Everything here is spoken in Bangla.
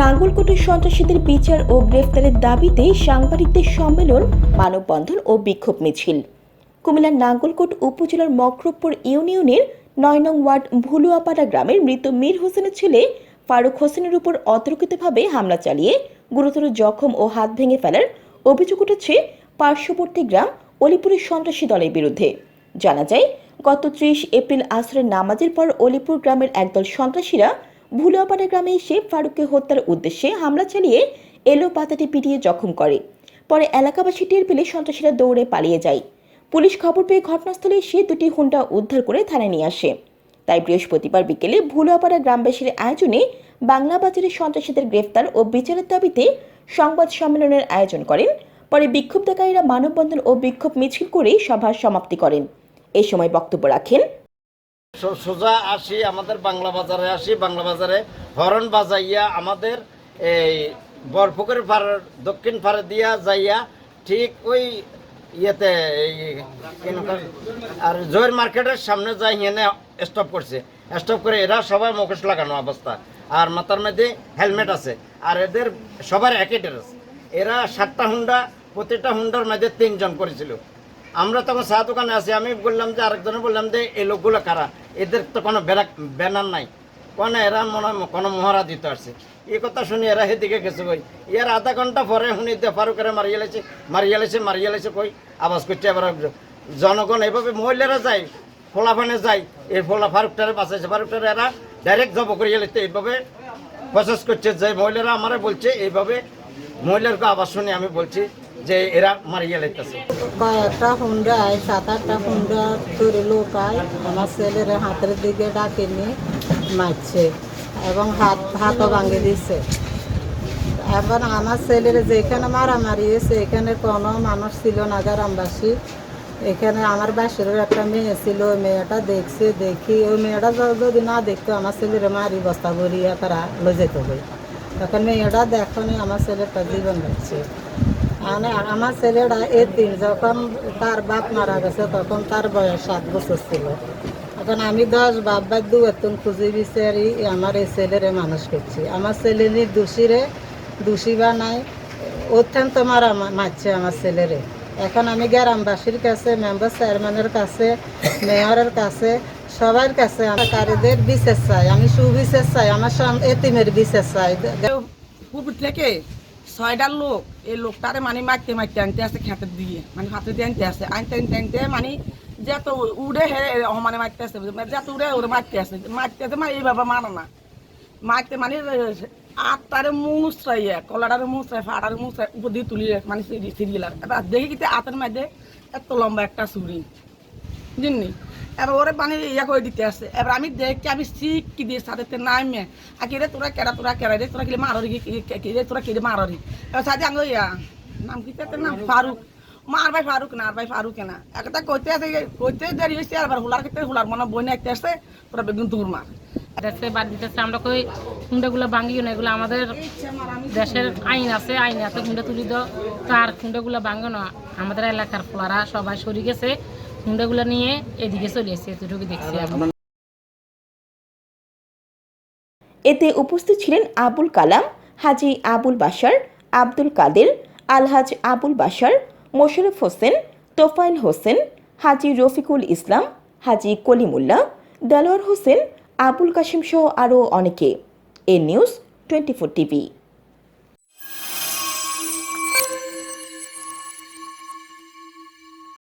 নাঙ্গলকোটের সন্ত্রাসীদের বিচার ও গ্রেফতারের দাবিতে সাংবাদিকদের সম্মেলন, মানববন্ধন ও বিক্ষোভ মিছিল। কুমিল্লার নাঙ্গলকোট উপজেলার মকরবপুর ইউনিয়নের নয় নং ওয়ার্ড ভুলুয়াপাড়া গ্রামের মৃত মীর হোসেনের ছেলে ফারুক হোসেনের উপর অতর্কিতভাবে হামলা চালিয়ে গুরুতর জখম ও হাত ভেঙে ফেলার অভিযোগ উঠেছে পার্শ্ববর্তী গ্রাম অলিপুরের সন্ত্রাসী দলের বিরুদ্ধে। জানা যায়, গত ত্রিশ এপ্রিল আসরের নামাজের পর অলিপুর গ্রামের একদল সন্ত্রাসীরা ভুলুয়াপাড়া গ্রামে এসে ফারুককে হত্যার উদ্দেশ্যে হামলা চালিয়ে এলো পাতাটি পিটিয়ে জখম করে। পরে এলাকাবাসী টের পেলে সন্ত্রাসীরা দৌড়ে পালিয়ে যায়। পুলিশ খবর পেয়ে ঘটনাস্থলে সে দুটি হুন্ডা উদ্ধার করে থানায় নিয়ে আসে। তাই বৃহস্পতিবার বিকেলে ভুলুয়াপাড়া গ্রামবাসীর আয়োজনে বাংলা বাজারের সন্ত্রাসীদের গ্রেফতার ও বিচারের দাবিতে সংবাদ সম্মেলনের আয়োজন করেন। পরে বিক্ষুব্ধকারীরা মানববন্ধন ও বিক্ষোভ মিছিল করে সভার সমাপ্তি করেন। এ সময় বক্তব্য রাখেন সোজা আসি, আমাদের বাংলা বাজারে আসি। বাংলা বাজারে হরন বাজাইয়া আমাদের এই বরপুকুরের পাড়, দক্ষিণ পাড়ে দিয়া যাইয়া ঠিক ওই ইয়েতে? আর জয়ের মার্কেটের সামনে যাই হেনে স্টপ করছে। স্টপ করে এরা সবাই মুখোশ লাগানো অবস্থা। আর মাথার মধ্যে হেলমেট আছে। আর এদের সবার একই ড্রেস। এরা সাতটা হুন্ডা, প্রতিটা হুন্ডার মধ্যে তিনজন করেছিল। আমরা তখন চা দোকানে আছি, আমি বললাম যে, আরেকজনে বললাম যে, এই লোকগুলো কারা? এদের তো কোনো ব্যারা- ব্যানার নাই। কোনো এরা মনে কোনো মহারা দিতে আসছে। এই কথা শুনি এরা সেদিকে গেছে কই? এর আধা ঘণ্টা পরে শুনি ফারুকেরা মারিয়ে লাইছে মারিয়ে লাইছে মারিয়ে লাইছে কই? আওয়াজ করছে এবার জনগণ এভাবে মহিলারা যায়, ফোলাফানে যায়, এই ফোলা ফারুকটারে বাঁচাইছে। ফারুকটারে এরা ডাইরেক্ট জব করিয়ে লাইতে এইভাবে প্রসেস করছে। যে মহিলারা আমারে বলছে, এইভাবে মহিলারকে আওয়াজ শুনে আমি বলছি যে এরা মারিয়ে লাইতেছে কয়েকটা হুন্ডা সাত আটটা হুন্ডা ধরে লোক আয়, আমার ছেলের হাতের দিকে ডাকে নিয়ে মারছে এবং হাত, হাতও ভাঙে দিচ্ছে এখন আমার ছেলের যেখানে মারামারি হয়েছে, এখানে কোনো মানুষ ছিল না গ্রামবাসী। এখানে আমার বাসের একটা মেয়ে ছিল, ওই মেয়েটা দেখছে, দেখি, ওই মেয়েটা যদি না দেখতো, আমার ছেলের মারি বস্তা ভরিয়া তারা লয়ে যেত বই তখন মেয়েটা দেখনি আমার ছেলেটা জীবন যাচ্ছে মানে আমার ছেলেটা দিন যখন তার বাপ মারা গেছে, তখন তার বয়স সাত বছর ছিল। এখন আমি দশ, বাপ বাদ দু এতন খুঁজি বিচারি আমার এই ছেলেরে মানুষ করছি। আমার ছেলে নি দোষীরে দোষী বা নাই, অত্যন্ত মারা মারছে আমার ছেলেরে। এখন আমি গ্রামবাসীর কাছে, মেম্বার চেয়ারম্যানের কাছে, মেয়রের কাছে, সবার কাছে আমার কারীদের বিশেষ চাই। আমি সুবিশেষ চাই, আমার এতিমের বিশেষ চাই। থেকে ছয়টা লোক, এই লোকটারে মানে মারতে মারতে আনতে আসে খেতের দিয়ে। মানে হাতে দিয়ে আনতে আসে আনতে আনতে আনতে মানে যত উড়ে হে মানে মারতে আসে যত উড়ে ওরে মারতে আসে মারতে আসে মানে এইভাবে মারা না। মারতে মানে আটটারে মুসরাইয়া কলাটারে মুসরাই ফাটারে মুসরাই উপর দিয়ে তুলি মানে সিরিয়াল দেখি কিন্তু আতের মধ্যে এত লম্বা একটা ছুরি। বুঝলি এবার ওরে মানে ইয়া করে দিতে আসছে এবার আমি দেখি আমি শিখ কি দিয়ে সাথে নামে আগে রে তোরা কেরা তোরা কেরা রে? তোরা কিলে মারি কি রে? তোরা কিলে মারি এবার সাথে আঙ্গ ইয়া। নাম কি নাম? ফারুক। মার ভাই ফারুক না আর ভাই ফারুক না। একটা কইতে আছে কইতে দেরি হয়েছে আর হুলার ক্ষেত্রে হুলার মনে বই না একটা আসছে তোরা বেগুন দূর মার। দেশে বাদ দিতেছে আমরা কই হুন্ডাগুলো ভাঙিও না এগুলো আমাদের দেশের আইন আছে আইন আছে হুন্ডা তুলি দাও। তার হুন্ডাগুলো ভাঙো না আমাদের এলাকার ফলারা সবাই সরি গেছে। হুন্ডাগুলো নিয়ে এদিকে চলে এসেছে, এতটুকু দেখছি এতে উপস্থিত ছিলেন আবুল কালাম, হাজি আবুল বাশার, আব্দুল কাদের, আলহাজ আবুল বাশার, মোশারফ হোসেন তোফাইল হোসেন, হাজি রফিকুল ইসলাম, হাজি কলিমুল্লাহ, দেলোয়ার হোসেন, আবুল কাশিম সহ আরও অনেকে। এ নিউজ টোয়েন্টি ফোর টিভি।